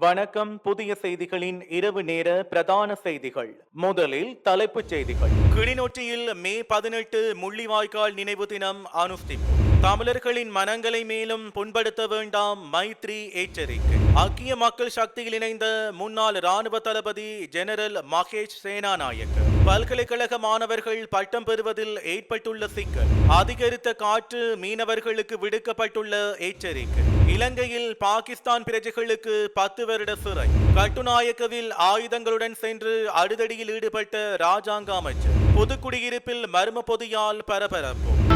வணக்கம். புதிய செய்திகளின் இரவு நேர பிரதான செய்திகள். முதலில் தலைப்புச் செய்திகள். கிளிநொச்சியில் மே பதினெட்டு முள்ளிவாய்க்கால் நினைவு தினம் அனுஷ்டிப்பு. தமிழர்களின் மனங்களை மேலும் புண்படுத்த வேண்டாம் மைத்ரி எச்சரிக்கை. ஐக்கிய மக்கள் சக்தியில் இணைந்த முன்னாள் ராணுவ தளபதி ஜெனரல் மகேஷ் சேனாநாயக்க. பல்கலைக்கழக மாணவர்கள் பட்டம் பெறுவதில் ஏற்பட்டுள்ள சிக்கல். அதிகரித்த காற்று மீனவர்களுக்கு விடுக்கப்பட்டுள்ள எச்சரிக்கை. இலங்கையில் பாகிஸ்தான் பிரஜைகளுக்கு பத்து வருட சிறை. கட்டுநாயக்கவில் ஆயுதங்களுடன் சென்று அடுதடியில் ஈடுபட்ட ராஜாங்க அமைச்சர். பொதுக்குடியிருப்பில் மர்ம பொதியால் பரபரப்பு.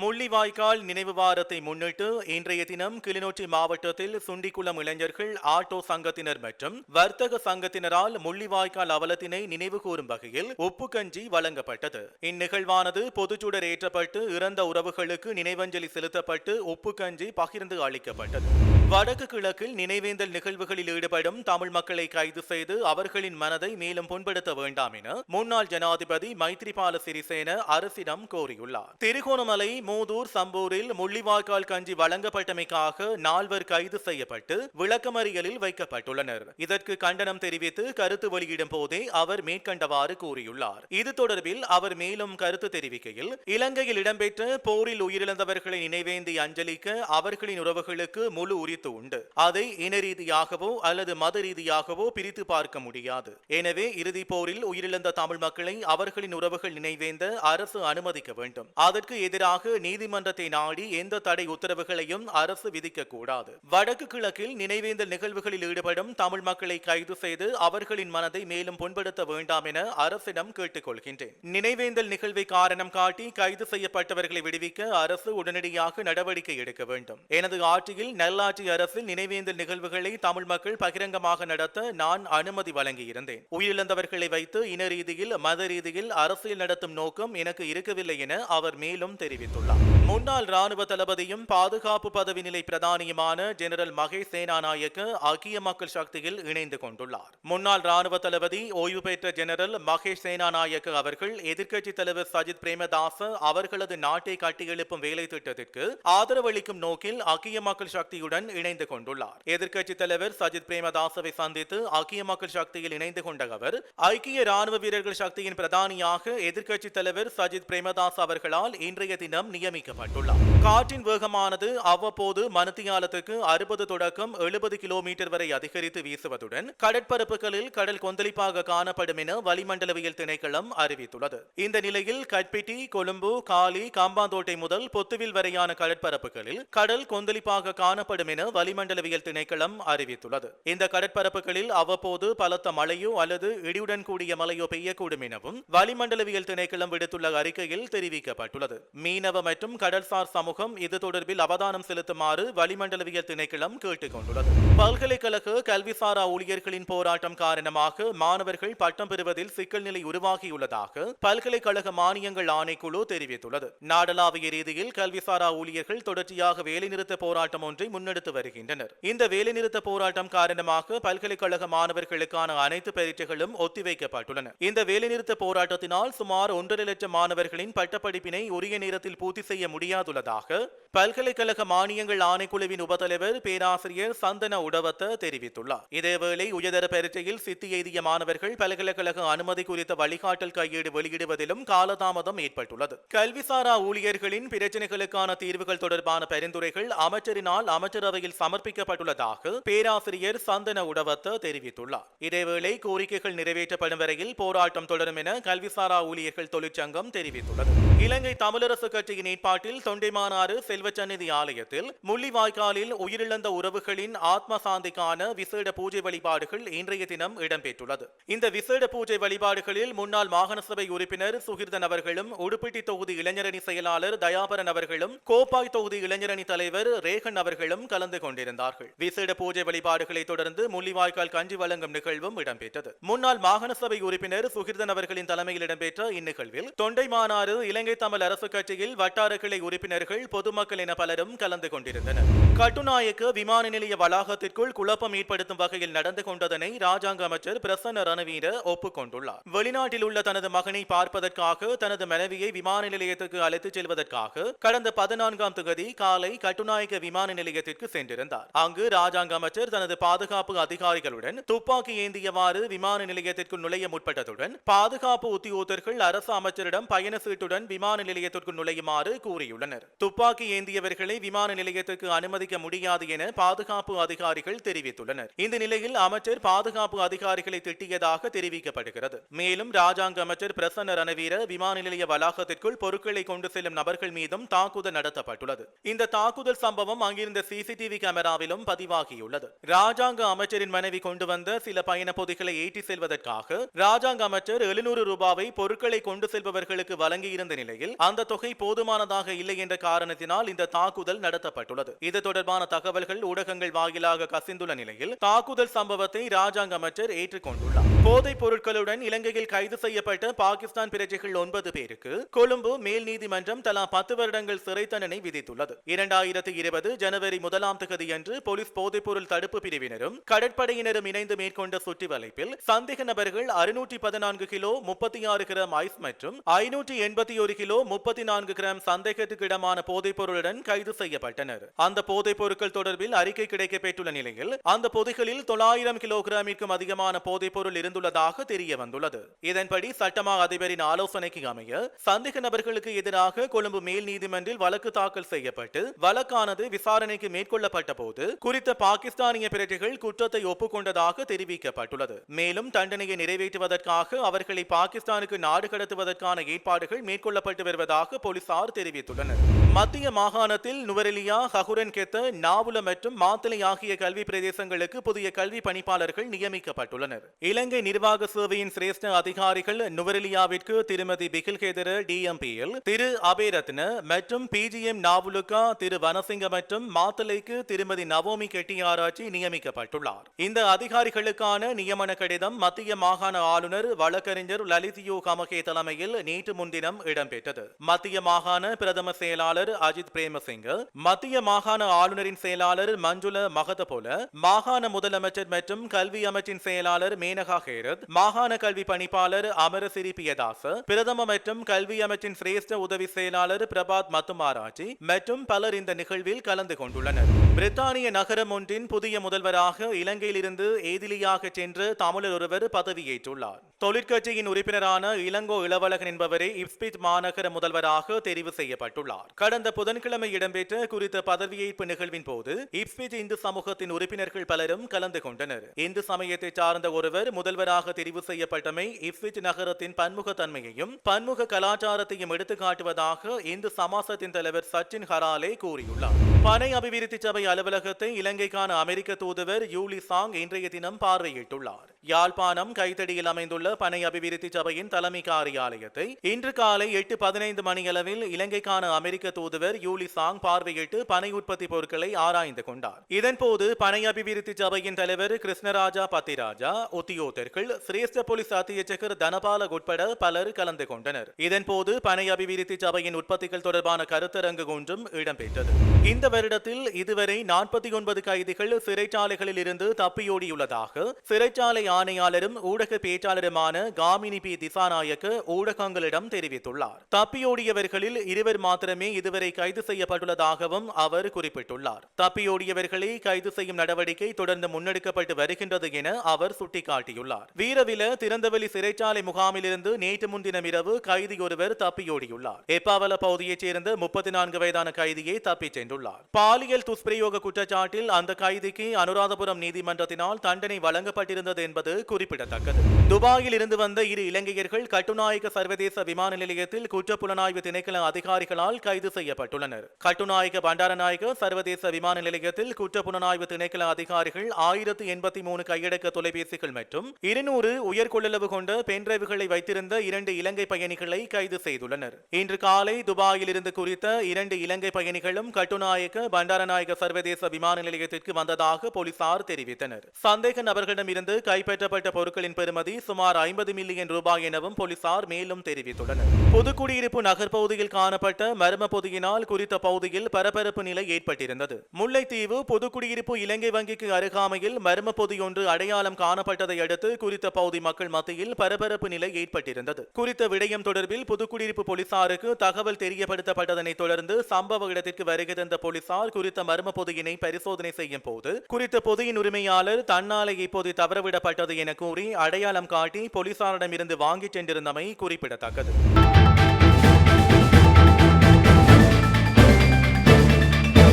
முள்ளிவாய்க்கால் நினைவு வாரத்தை முன்னிட்டு இன்றைய தினம் கிளிநொச்சி மாவட்டத்தில் சுண்டிக்குளம் இளைஞர்கள் ஆட்டோ சங்கத்தினர் மற்றும் வர்த்தக சங்கத்தினரால் முள்ளிவாய்க்கால் அவலத்தினை நினைவு கூறும் வகையில் உப்புக்கஞ்சி வழங்கப்பட்டது. இந்நிகழ்வானது பொதுச்சுடர் ஏற்றப்பட்டு இறந்த உறவுகளுக்கு நினைவஞ்சலி செலுத்தப்பட்டு உப்புக்கஞ்சி பகிர்ந்து அளிக்கப்பட்டது. வடக்கு கிழக்கில் நினைவேந்தல் நிகழ்வுகளில் ஈடுபடும் தமிழ் மக்களை கைது செய்து அவர்களின் மனதை மேலும் புண்படுத்த வேண்டாம் என முன்னாள் ஜனாதிபதி மைத்ரிபால சிறிசேன அரசிடம் கோரியுள்ளார். திருகோணமலை மூதூர் சம்பூரில் முள்ளிவாய்க்கால் கஞ்சி வழங்கப்பட்டமைக்காக நால்வர் கைது செய்யப்பட்டு விளக்கமறியலில் வைக்கப்பட்டுள்ளனர். இதற்கு கண்டனம் தெரிவித்து கருத்து வெளியிடும் போதே அவர் மேற்கண்டவாறு கூறியுள்ளார். இது தொடர்பில் அவர் மேலும் கருத்து தெரிவிக்கையில் இலங்கையில் இடம்பெற்ற போரில் உயிரிழந்தவர்களை நினைவேந்தி அஞ்சலிக்க அவர்களின் உறவுகளுக்கு முழு குறித்து உண்டு. அதை இன ரீதியாகவோ அல்லது மத ரீதியாகவோ பிரித்து பார்க்க முடியாது. எனவே இறுதி போரில் உயிரிழந்த தமிழ் மக்களை அவர்களின் உறவுகள் நினைவேந்த அரசு அனுமதிக்க வேண்டும். அதற்கு எதிராக நீதிமன்றத்தை நாடி எந்த தடை உத்தரவுகளையும் அரசு விதிக்க கூடாது. வடக்கு கிழக்கில் நினைவேந்தல் நிகழ்வுகளில் ஈடுபடும் தமிழ் மக்களை கைது செய்து அவர்களின் மனதை மேலும் புண்படுத்த வேண்டாம் என அரசிடம் கேட்டுக்கொள்கின்றேன் நினைவேந்தல் நிகழ்வை காரணம் காட்டி கைது செய்யப்பட்டவர்களை விடுவிக்க அரசு உடனடியாக நடவடிக்கை எடுக்க வேண்டும். எனது ஆட்சியில் நல்லாட்சி அரசில் நினைவேந்தல் நிகழ்வுகளை தமிழ் மக்கள் பகிரங்கமாக நடத்த நான் அனுமதி வழங்கியிருந்தேன். உயிரிழந்தவர்களை வைத்து இன ரீதியில் மத ரீதியில் அரசியல் நடத்தும் நோக்கம் எனக்கு இருக்கவில்லை என அவர் மேலும் தெரிவித்துள்ளார். முன்னாள் ராணுவ தளபதியும் பாதுகாப்பு பதவி நிலை பிரதானியுமான ஜெனரல் மகேஷ் சேனாநாயக்க அகிய மக்கள் சக்தியில் இணைந்து கொண்டுள்ளார். முன்னாள் ராணுவ தளபதி ஓய்வு பெற்ற ஜெனரல் மகேஷ் சேனாநாயக்க அவர்கள் எதிர்க்கட்சி தலைவர் சஜித் பிரேமதாச அவர்களது நாட்டை கட்டியெழுப்பும் வேலை திட்டத்திற்கு ஆதரவளிக்கும் நோக்கில் அகிய மக்கள் சக்தியுடன் இணைந்து கொண்டுள்ளார். எதிர்க்கட்சி தலைவர் சஜித் பிரேமதாசவை சந்தித்து ஐக்கிய மக்கள் சக்தியில் இணைந்து கொண்ட அவர் ஐக்கிய ராணுவ வீரர்கள் சக்தியின் பிரதானியாக எதிர்க்கட்சி தலைவர் சஜித் பிரேமதாஸ் அவர்களால் இன்றைய தினம் நியமிக்கப்பட்டுள்ளார். காற்றின் வேகமானது அவ்வப்போது மனத்தியாலத்துக்கு அறுபது தொடக்கம் எழுபது கிலோமீட்டர் வரை அதிகரித்து வீசுவதுடன் கடற்பரப்புகளில் கடல் கொந்தளிப்பாக காணப்படும் என வளிமண்டலவியல் திணைக்களம் அறிவித்துள்ளது. இந்த நிலையில் கட்பிட்டி கொழும்பு காலி காம்பாந்தோட்டை முதல் பொத்துவில் வரையான கடற்பரப்புகளில் கடல் கொந்தளிப்பாக காணப்படும் என வளிமண்டலவியல் திணைக்களம் அறிவித்துள்ளது. இந்த கடற்பரப்புகளில் அவ்வப்போது பலத்த மழையோ அல்லது இடியுடன் கூடிய மழையோ பெய்யக்கூடும் எனவும் வளிமண்டலவியல் திணைக்களம் விடுத்துள்ள அறிக்கையில் தெரிவிக்கப்பட்டுள்ளது. மீனவ மற்றும் கடல்சார் சமூகம் இது தொடர்பில் அவதானம் செலுத்துமாறு வளிமண்டலவியல் திணைக்களம் கேட்டுக் கொண்டுள்ளது பல்கலைக்கழக கல்விசாரா ஊழியர்களின் போராட்டம் காரணமாக மாணவர்கள் பட்டம் பெறுவதில் சிக்கல் நிலை உருவாகியுள்ளதாக பல்கலைக்கழக மானியங்கள் ஆணைக்குழு தெரிவித்துள்ளது. நாடளாவிய ரீதியில் கல்விசாரா ஊழியர்கள் தொடர்ச்சியாக வேலைநிறுத்த போராட்டம் ஒன்றை முன்னெடுத்து வருகின்றனர். இந்த வேலைநிறுத்த போராட்டம் காரணமாக பல்கலைக்கழக மாணவர்களுக்கான அனைத்து பரீட்சைகளும் ஒத்திவைக்கப்பட்டுள்ளன. இந்த வேலைநிறுத்த போராட்டத்தினால் சுமார் ஒன்றரை லட்சம் மாணவர்களின் பட்டப்படிப்பினை உரிய நேரத்தில் பூர்த்தி செய்ய முடியாதுள்ளதாக பல்கலைக்கழக மானியங்கள் ஆணைக்குழுவின் உபத்தலைவர் பேராசிரியர் சந்தன உடவத்த தெரிவித்துள்ளார். இதேவேளை உயர்தர பரீட்சையில் சித்தி எய்திய மாணவர்கள் பல்கலைக்கழக அனுமதி குறித்த வழிகாட்டல் கையேடு வெளியிடுவதிலும் காலதாமதம் ஏற்பட்டுள்ளது. கல்விசாரா ஊழியர்களின் பிரச்சினைகளுக்கான தீர்வுகள் தொடர்பான பரிந்துரைகள் அமைச்சரினால் அமைச்சரவையில் சமர்ப்பிக்கப்பட்டுள்ளதாக பேராசிரியர் சந்தன உடவத்த தெரிவித்துள்ளார். இதேவேளை கோரிக்கைகள் நிறைவேற்றப்படும் வரையில் போராட்டம் தொடரும் என கல்விசாரா ஊழியர்கள் தொழிற்சங்கம் தெரிவித்துள்ளது. இலங்கை தமிழரசு கட்சியின் ஏற்பாட்டில் தொண்டைமானாறு செல்வச்சந்நிதி ஆலயத்தில் முள்ளிவாய்க்காலில் உயிரிழந்த உறவுகளின் ஆத்ம சாந்திக்கான விசேட பூஜை வழிபாடுகள் இன்றைய தினம் இடம்பெற்றுள்ளது. இந்த விசேட பூஜை வழிபாடுகளில் முன்னாள் மாகாண சபை உறுப்பினர் சுகிர்தன் அவர்களும் உடுப்பிட்டி தொகுதி இளைஞரணி செயலாளர் தயாபரன் அவர்களும் கோப்பாய் தொகுதி இளைஞரணி தலைவர் ரேகன் அவர்களும் கலந்து கொண்டிருந்தார்கள். விசேட பூஜை வழிபாடுகளை தொடர்ந்து முள்ளிவாய்க்கால் கஞ்சி வழங்கும் நிகழ்வும் இடம்பெற்றது. முன்னாள் மாகாண சபை உறுப்பினர் சுகிர்தன் அவர்களின் தலைமையில் இடம்பெற்ற இந்நிகழ்வில் தொண்டைமானாறு இலங்கை தமிழ் அரசு கட்சியில் வட்டார கிளை உறுப்பினர்கள் பொதுமக்கள் பொதுமக்கள் என பலரும் கலந்து கொண்டிருந்தனர். கட்டுநாயக்க விமான நிலைய வளாகத்திற்குள் குழப்பம் ஏற்படுத்தும் வகையில் நடந்து கொண்டதனை ராஜாங்க அமைச்சர் பிரசன்ன ரணவீர ஒப்புக்கொண்டுள்ளார். வெளிநாட்டில் உள்ள தனது மகனை பார்ப்பதற்காக தனது மனைவியை விமான நிலையத்துக்கு அழைத்துச் செல்வதற்காக கடந்த பதினான்காம் தேதி காலை கட்டுநாயக்க விமான நிலையத்திற்கு சென்றிருந்தார். அங்கு ராஜாங்க அமைச்சர் தனது பாதுகாப்பு அதிகாரிகளுடன் துப்பாக்கி ஏந்தியவாறு விமான நிலையத்திற்குள் நுழைய முற்பட்டதுடன் பாதுகாப்பு உத்தியோகத்தர்கள் அரசு அமைச்சரிடம் பயண சீட்டுடன் விமான நிலையத்திற்குள் நுழையுமாறு கூறியுள்ளனர். துப்பாக்கி ஏந்தியவர்களை விமான நிலையத்திற்கு அனுமதிக்க முடியாது என பாதுகாப்பு அதிகாரிகள் தெரிவித்துள்ளனர். இந்த நிலையில் அமைச்சர் பாதுகாப்பு அதிகாரிகளை திட்டியதாக தெரிவிக்கப்படுகிறது. மேலும் ராஜாங்க அமைச்சர் பிரசன்ன ரணவீர விமான நிலைய வளாகத்திற்குள் பொருட்களை கொண்டு செல்லும் நபர்கள் மீதும் தாக்குதல் நடத்தப்பட்டுள்ளது. இந்த தாக்குதல் சம்பவம் அங்கிருந்த சிசிடிவி கேமராவிலும் பதிவாகியுள்ளது. ராஜாங்க அமைச்சரின் மனைவி கொண்டு வந்த சில பயண பொதிகளை ஏற்றி செல்வதற்காக ராஜாங்க அமைச்சர் எழுநூறு ரூபாவை பொருட்களை கொண்டு செல்பவர்களுக்கு வழங்கியிருந்த நிலையில் அந்த தொகை போதுமானதாக இல்லை என்ற காரணத்தினால் இந்த தாக்குதல் நடத்தப்பட்டுள்ளது. இது தொடர்பான தகவல்கள் ஊடகங்கள் வாயிலாக கசிந்துள்ள நிலையில் தாக்குதல் சம்பவத்தை ராஜாங்க அமைச்சர் ஏற்றுக்கொண்டுள்ளார். போதைப் பொருட்களுடன் இலங்கையில் கைது செய்யப்பட்ட பாகிஸ்தான் பிரஜைகள் ஒன்பது பேருக்கு கொழும்பு மேல் நீதிமன்றம் தலா பத்து வருடங்கள் சிறை தண்டனை விதித்துள்ளது. இரண்டாயிரத்தி இருபது ஜனவரி முதலாம் தேதியன்று போலீஸ் போதைப்பொருள் தடுப்பு பிரிவினரும் கடற்படையினரும் இணைந்து மேற்கொண்ட சுற்றி வளைப்பில் சந்தேக நபர்கள் அறுநூற்றி பதினான்கு கிலோ முப்பத்தி ஆறு கிராம் ஐஸ் மற்றும் ஐநூற்றி எண்பத்தி ஒரு கிலோ முப்பத்தி நான்கு கிராம் சந்தேகத்துக்கிடமான போதைப்பொருள் பொருளுடன் கைது செய்யப்பட்டனர். அந்த போதைப் பொருட்கள் தொடர்பில் அறிக்கை கிடைக்கப்பெற்றுள்ள நிலையில் அந்த பொதிகளில் தொள்ளாயிரம் கிலோகிராமிற்கும் அதிகமான போதைப் பொருள் இருந்துள்ளதாக தெரிய வந்துள்ளது. இதன்படி சட்டமா அதிபரின் ஆலோசனைக்கு அமைய சந்தேக நபர்களுக்கு எதிராக கொழும்பு மேல் நீதிமன்றில் வழக்கு தாக்கல் செய்யப்பட்டு வழக்கானது விசாரணைக்கு மேற்கொள்ளப்பட்ட போது குறித்த பாகிஸ்தானிய பிரஜைகள் குற்றத்தை ஒப்புக்கொண்டதாக தெரிவிக்கப்பட்டுள்ளது. மேலும் தண்டனையை நிறைவேற்றுவதற்காக அவர்களை பாகிஸ்தானுக்கு நாடு கடத்துவதற்கான ஏற்பாடுகள் மேற்கொள்ளப்பட்டு வருவதாக போலீசார் தெரிவித்துள்ளனர். மத்திய மாகாணத்தில் நுவரெலியா ஹகுரன் கெத்த நாவுல மற்றும் மாத்தலை ஆகிய கல்வி பிரதேசங்களுக்கு புதிய கல்வி பணிப்பாளர்கள் நியமிக்கப்பட்டுள்ளனர். இலங்கை நிர்வாக சேவையின் சிரேஷ்ட அதிகாரிகள் நுவரெலியாவிற்கு திருமதி பிகில்கேதர டிஎம்பிஎல் திரு அபேரத்ன மற்றும் பிஜிஎம் நாவுலுக்கா திரு வனசிங்க மற்றும் மாத்தலைக்கு திருமதி நவோமி கெட்டியாராச்சி நியமிக்கப்பட்டுள்ளார். இந்த அதிகாரிகளுக்கான நியமன கடிதம் மத்திய மாகாண ஆளுநர் வழக்கறிஞர் லலித்யூ கமகே தலைமையில் நேற்று முன்தினம் இடம்பெற்றது. மத்திய மாகாண பிரதம செயலாளர் அஜித் பிரேமசிங்க மத்திய மாகாண ஆளுநரின் செயலாளர் மஞ்சுள மகதபோல மாகாண முதலமைச்சர் மற்றும் கல்வி அமைச்சின் செயலாளர் மேனகா ஹேரத் மாகாண கல்வி பணிப்பாளர் அமரசிரி பியதாச பிரதம மற்றும் கல்வி அமைச்சின் சிரேஷ்ட உதவி செயலாளர் பிரபாத் மத்துமாராஜி மற்றும் பலர் இந்த நிகழ்வில் கலந்து கொண்டுள்ளனர். பிரித்தானிய நகரம் ஒன்றின் புதிய முதல்வராக இலங்கையிலிருந்து ஏதிலியாக சென்று தமிழர் ஒருவர் பதவியேற்றுள்ளார். தொழிற்கட்சியின் உறுப்பினரான இளங்கோ இளவழகன் என்பவரே இப்ஸ்பிட் மாநகர முதல்வராக தெரிவு செய்யப்பட்டுள்ளார். கடந்த புதன்கிழமை இடம்பெற்ற குறித்த பதவியேற்பு நிகழ்வின் போது இப்ஸ்பிட் இந்து சமூகத்தின் உறுப்பினர்கள் பலரும் கலந்து கொண்டனர். இந்து சமயத்தை சார்ந்த ஒருவர் முதல்வராக தெரிவு செய்யப்பட்டமை இப்ஸ்பிட் நகரத்தின் பன்முகத்தன்மையையும் பன்முக கலாச்சாரத்தையும் எடுத்துக்காட்டுவதாக இந்து சமாசத்தின் தலைவர் சச்சின் ஹராலே கூறியுள்ளார். பனை அபிவிருத்தி சபை அலுவலகத்தை இலங்கைக்கான அமெரிக்க தூதுவர் யூலி சாங் இன்றைய தினம் பார்வையிட்டுள்ளார். யாழ்ப்பாணம் கைத்தடியில் அமைந்துள்ள பனை அபிவிருத்தி சபையின் தலைமை காரியாலயத்தை இன்று காலை எட்டு பதினைந்து மணியளவில் இலங்கைக்கான அமெரிக்க தூதுவர் யூலி சாங் பார்வையிட்டு பனை உற்பத்தி பொருட்களை ஆராய்ந்து கொண்டார். இதன்போது பனை அபிவிருத்தி சபையின் தலைவர் கிருஷ்ணராஜா பத்திராஜா உத்தியோகர்கள் சிரேஷ்ட போலீஸ் அத்தியட்சகர் தனபால உட்பட பலர் கலந்து கொண்டனர். இதன்போது பனை அபிவிருத்தி சபையின் உற்பத்திகள் தொடர்பான கருத்தரங்கு ஒன்றும் இடம்பெற்றது. இந்த வருடத்தில் இதுவரை நாற்பத்தி ஒன்பது கைதிகள் சிறைச்சாலைகளில் இருந்து தப்பியோடியுள்ளதாக சிறைச்சாலை ஆணையாளரும் ஊடக பேச்சாளரும் விவரமான காமினி பி திசாநாயக்கு ஊடகங்களிடம் தெரிவித்துள்ளார். தப்பியோடியவர்களில் இருவர் மாத்திரமே இதுவரை கைது செய்யப்பட்டுள்ளதாகவும் அவர் குறிப்பிட்டுள்ளார். தப்பியோடியவர்களை கைது செய்யும் நடவடிக்கை தொடர்ந்து முன்னெடுக்கப்பட்டு வருகின்றது என அவர் சுட்டிக்காட்டியுள்ளார். வீரவில திறந்தவெளி சிறைச்சாலை முகாமிலிருந்து நேற்று முன்தினம் இரவு கைதி ஒருவர் தப்பியோடியுள்ளார். எப்பாவல பகுதியைச் சேர்ந்த முப்பத்தி நான்கு வயதான கைதியை தப்பிச் சென்றுள்ளார். பாலியல் துஷ்பிரயோக குற்றச்சாட்டில் அந்த கைதிக்கு அனுராதபுரம் நீதிமன்றத்தினால் தண்டனை வழங்கப்பட்டிருந்தது என்பது குறிப்பிடத்தக்கது. துபாயில் இருந்து வந்த இரு இலங்கையர்கள் கட்டுநாயக்க சர்வதேச விமான நிலையத்தில் குற்றப்புலனாய்வு திணைக்கள அதிகாரிகளால் கைது செய்யப்பட்டுள்ளனர். கட்டுநாயக்க பண்டாரநாயக சர்வதேச விமான நிலையத்தில் குற்றப்புலனாய்வு திணைக்கள அதிகாரிகள் ஆயிரத்து எண்பத்தி மூணு கையடக்க தொலைபேசிகள் மற்றும் இருநூறு உயர்கொள்ளளவு கொண்ட பென்டிரைவுகளை வைத்திருந்த இரண்டு இலங்கை பயணிகளை கைது செய்துள்ளனர். இன்று காலை துபாயில் இருந்து குறித்த இரண்டு இலங்கை பயணிகளும் கட்டுநாயக்க பண்டாரநாயக சர்வதேச விமான நிலையத்திற்கு வந்ததாக போலீசார் தெரிவித்தனர். சந்தேக நபர்களிடமிருந்து கைப்பற்றப்பட்ட பொருட்களின் பெறுமதி சுமார் சுமார் ஐம்பது மில்லியன் ரூபாய் எனவும் போலீசார் மேலும் தெரிவித்துள்ளனர். புதுக்குடியிருப்பு நகர்பகுதியில் காணப்பட்ட மர்ம பொதியினால் குறித்த பகுதியில் பரபரப்பு நிலை ஏற்பட்டிருந்தது. முல்லைத்தீவு புதுக்குடியிருப்பு இலங்கை வங்கிக்கு அருகாமையில் மர்ம பொதியொன்று அடையாளம் காணப்பட்டதை அடுத்து குறித்த பகுதி மக்கள் மத்தியில் பரபரப்பு நிலை ஏற்பட்டிருந்தது. குறித்த விடயம் தொடர்பில் புதுக்குடியிருப்பு போலீசாருக்கு தகவல் தெரியப்படுத்தப்பட்டதனைத் தொடர்ந்து சம்பவ இடத்திற்கு வருகை தந்த போலீசார் குறித்த மர்ம பொதியினை பரிசோதனை செய்யும் போது குறித்த பொதியின் உரிமையாளர் தன்னாலே இப்போது தவறவிடப்பட்டது என கூறி அடையாளம் காட்டி போலீசாரிடமிருந்து வாங்கிச் சென்றிருந்தமை குறிப்பிடத்தக்கது.